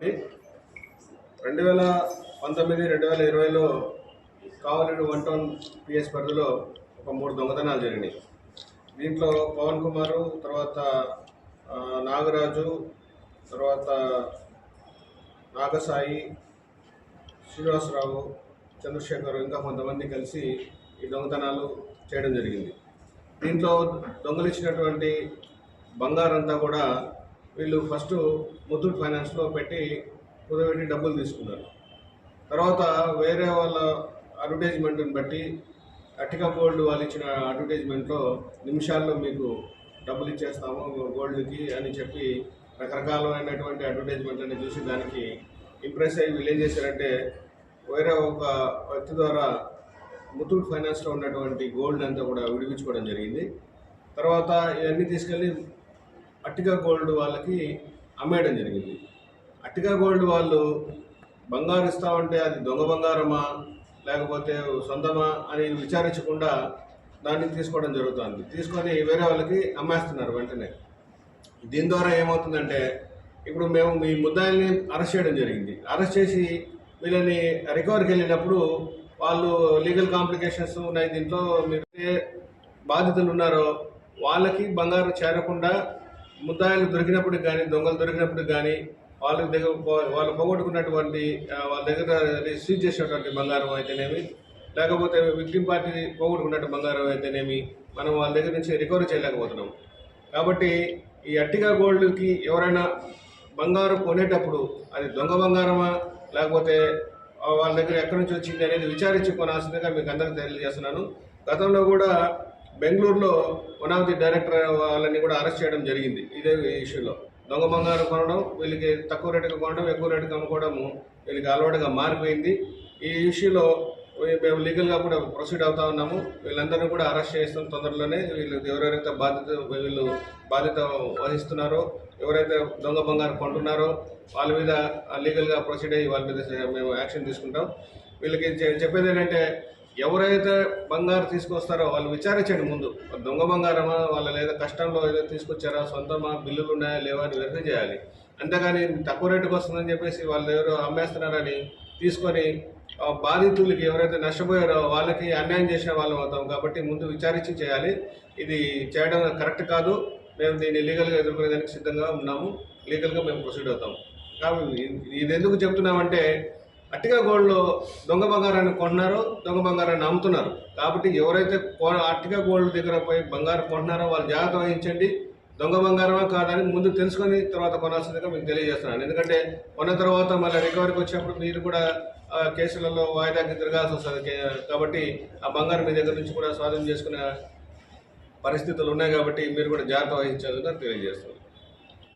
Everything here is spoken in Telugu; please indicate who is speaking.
Speaker 1: రెండు వేల పంతొమ్మిది రెండు వేల ఇరవైలో కావలి వన్ టౌన్ పిఎస్ పరిధిలో ఒక మూడు దొంగతనాలు జరిగినాయి. దీంట్లో పవన్ కుమారు తర్వాత నాగరాజు తర్వాత నాగసాయి శ్రీనివాసరావు చంద్రశేఖర్ ఇంకా కొంతమంది కలిసి ఈ దొంగతనాలు చేయడం జరిగింది. దీంట్లో దొంగలించినటువంటి బంగారంతా కూడా వీళ్ళు ఫస్ట్ ముత్తూట్ ఫైనాన్స్లో పెట్టి కుదబెట్టి డబ్బులు తీసుకున్నారు. తర్వాత వేరే వాళ్ళ అడ్వర్టైజ్మెంట్ని బట్టి అట్టిక గోల్డ్ వాళ్ళు ఇచ్చిన అడ్వర్టైజ్మెంట్లో నిమిషాల్లో మీకు డబ్బులు ఇచ్చేస్తాము గోల్డ్కి అని చెప్పి రకరకాలైనటువంటి అడ్వర్టైజ్మెంట్లని చూసి దానికి ఇంప్రెస్ అయ్యి వీళ్ళు ఏం చేశారంటే వేరే ఒక వ్యక్తి ద్వారా ముత్తూట్ ఫైనాన్స్లో ఉన్నటువంటి గోల్డ్ అంతా కూడా విడిపించుకోవడం జరిగింది. తర్వాత ఇవన్నీ తీసుకెళ్ళి అట్టిగా గోల్డ్ వాళ్ళకి అమ్మేయడం జరిగింది. అట్టిగా గోల్డ్ వాళ్ళు బంగారు ఇస్తామంటే అది దొంగ బంగారమా? లేకపోతే సొంతమా? అని విచారించకుండా దాన్ని తీసుకోవడం జరుగుతుంది. తీసుకొని వేరే వాళ్ళకి అమ్మేస్తున్నారు వెంటనే. దీని ద్వారా ఏమవుతుందంటే ఇప్పుడు మేము మీ ముద్దాయిల్ని అరెస్ట్ చేయడం జరిగింది. అరెస్ట్ చేసి వీళ్ళని రికవరీకి వెళ్ళినప్పుడు వాళ్ళు లీగల్ కాంప్లికేషన్స్ ఉన్నాయి దీంట్లో మీరు ఏ బాధితులు ఉన్నారో వాళ్ళకి బంగారు చేరకుండా ముద్దాయిలు దొరికినప్పుడు కానీ దొంగలు దొరికినప్పుడు కానీ వాళ్ళ దగ్గర వాళ్ళు పోగొట్టుకున్నటువంటి వాళ్ళ దగ్గర రిసీవ్ చేసినటువంటి బంగారం అయితేనేమి లేకపోతే విక్టిమ్ పార్టీ పోగొట్టుకున్నట్టు బంగారం అయితేనేమి మనం వాళ్ళ దగ్గర నుంచి రికవరీ చేయలేకపోతున్నాం. కాబట్టి ఈ అట్టిగా గోల్డ్కి ఎవరైనా బంగారం కొనేటప్పుడు అది దొంగ బంగారమా లేకపోతే వాళ్ళ దగ్గర ఎక్కడి నుంచి వచ్చింది అనేది విచారించి కొనాల్సిందిగా మీకు అందరికీ తెలియజేస్తున్నాను. గతంలో కూడా బెంగళూరులో వన్ ఆఫ్ ది డైరెక్టర్ వాళ్ళని కూడా అరెస్ట్ చేయడం జరిగింది. ఇదే ఇష్యూలో. దొంగ బంగారం కొనడం వీళ్ళకి తక్కువ రేటుకి కొనడం ఎక్కువ రేటుకి అమ్ముకోవడము వీళ్ళకి అలవాటుగా మారిపోయింది. ఈ ఇష్యూలో మేము లీగల్గా కూడా ప్రొసీడ్ అవుతా ఉన్నాము. వీళ్ళందరినీ కూడా అరెస్ట్ చేస్తాం తొందరలోనే. వీళ్ళు ఎవరెవరైతే బాధ్యత వీళ్ళు బాధ్యత వహిస్తున్నారో ఎవరైతే దొంగ బంగారం కొంటున్నారో వాళ్ళ మీద లీగల్గా ప్రొసీడ్ అయ్యి వాళ్ళ మీద మేము యాక్షన్ తీసుకుంటాం. వీళ్ళకి చెప్పేది ఏంటంటే ఎవరైతే బంగారం తీసుకొస్తారో వాళ్ళు విచారించండి ముందు. దొంగ బంగారమా వాళ్ళ లేదా కష్టంలో ఏదో తీసుకొచ్చారా? సొంతమా? బిల్లులు ఉన్నాయా? లేవా అని వెరిఫై చేయాలి. అంతేగాని తక్కువ రేటుకి వస్తుందని చెప్పేసి వాళ్ళు ఎవరు అమ్మేస్తున్నారని తీసుకొని బాధితులకి ఎవరైతే నష్టపోయారో వాళ్ళకి అన్యాయం చేసిన వాళ్ళం అవుతాం కాబట్టి ముందు విచారించి చేయాలి. ఇది చేయడం కరెక్ట్ కాదు. మేము దీన్ని లీగల్గా ఎదుర్కొనేదానికి సిద్ధంగా ఉన్నాము. లీగల్గా మేము ప్రొసీడ్ అవుతాం. కాబట్టి ఇది ఎందుకు చెప్తున్నామంటే అట్టిగా గోల్డ్లో దొంగ బంగారాన్ని కొన్నారో దొంగ బంగారాన్ని అమ్ముతున్నారు. కాబట్టి ఎవరైతే అట్టిగా గోల్డ్ దగ్గర పోయి బంగారం కొంటున్నారో వాళ్ళు జాగ్రత్త వహించండి. దొంగ బంగారమా కాదని ముందు తెలుసుకొని తర్వాత కొనాల్సిందిగా మీకు తెలియజేస్తున్నాను. ఎందుకంటే కొన్న తర్వాత మళ్ళీ రికవరీకి వచ్చినప్పుడు మీరు కూడా ఆ, కేసులలో వాయిదాకి తిరగాల్సి వస్తుంది. కాబట్టి ఆ బంగారం మీ దగ్గర నుంచి కూడా స్వాధీనం చేసుకునే పరిస్థితులు ఉన్నాయి కాబట్టి మీరు కూడా జాగ్రత్త వహించాలని తెలియజేస్తున్నాను.